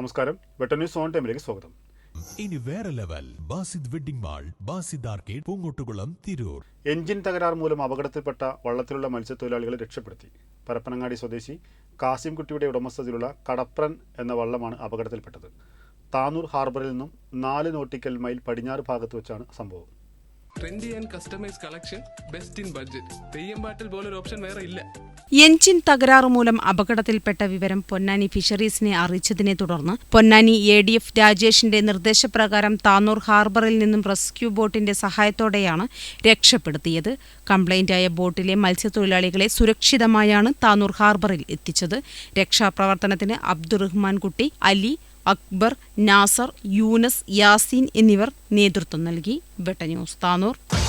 നമസ്കാരം. Butter news on ടൈമിലേക്ക് സ്വാഗതം. ഇനി വേറെ level. Basid wedding mall Basid arcade Poongottukulam Tirur. Engine തകരാർ മൂലം അപകടത്തിൽപ്പെട്ട വള്ളത്തിലുള്ള മത്സ്യത്തൊഴിലാളികളെ രക്ഷപ്പെടുത്തി. പരപ്പനങ്ങാടി സ്വദേശി കാസിം കുട്ടിയുടെ ഉടമസ്ഥതയിലുള്ള കടപ്രൻ എന്ന വള്ളമാണ് അപകടത്തിൽപ്പെട്ടത്. താനൂർ ഹാർബറിൽ നിന്നും നാല് നോട്ടിക്കൽ മൈൽ പടിഞ്ഞാറ് ഭാഗത്ത് വെച്ചാണ് സംഭവം. Trendy and customise collection best in budget Theyyam പോലൊരു ഓപ്ഷൻ വേറെ ഇല്ല. എഞ്ചിൻ തകരാറ് മൂലം അപകടത്തിൽപ്പെട്ട വിവരം പൊന്നാനി ഫിഷറീസിനെ അറിയിച്ചതിനെ തുടർന്ന് പൊന്നാനി എ ഡി എഫ് രാജേഷിന്റെ നിർദ്ദേശപ്രകാരം താനൂർ ഹാർബറിൽ നിന്നും റെസ്ക്യൂ ബോട്ടിന്റെ സഹായത്തോടെയാണ് രക്ഷപ്പെടുത്തിയത്. കംപ്ലൈന്റായ ബോട്ടിലെ മത്സ്യത്തൊഴിലാളികളെ സുരക്ഷിതമായാണ് താനൂർ ഹാർബറിൽ എത്തിച്ചത്. രക്ഷാപ്രവർത്തനത്തിന് അബ്ദുറഹ്മാൻ കുട്ടി അലി അക്ബർ നാസർ യൂനസ് യാസീൻ എന്നിവർ നേതൃത്വം നൽകി. വെട്ട ന്യൂസ് താനൂർ.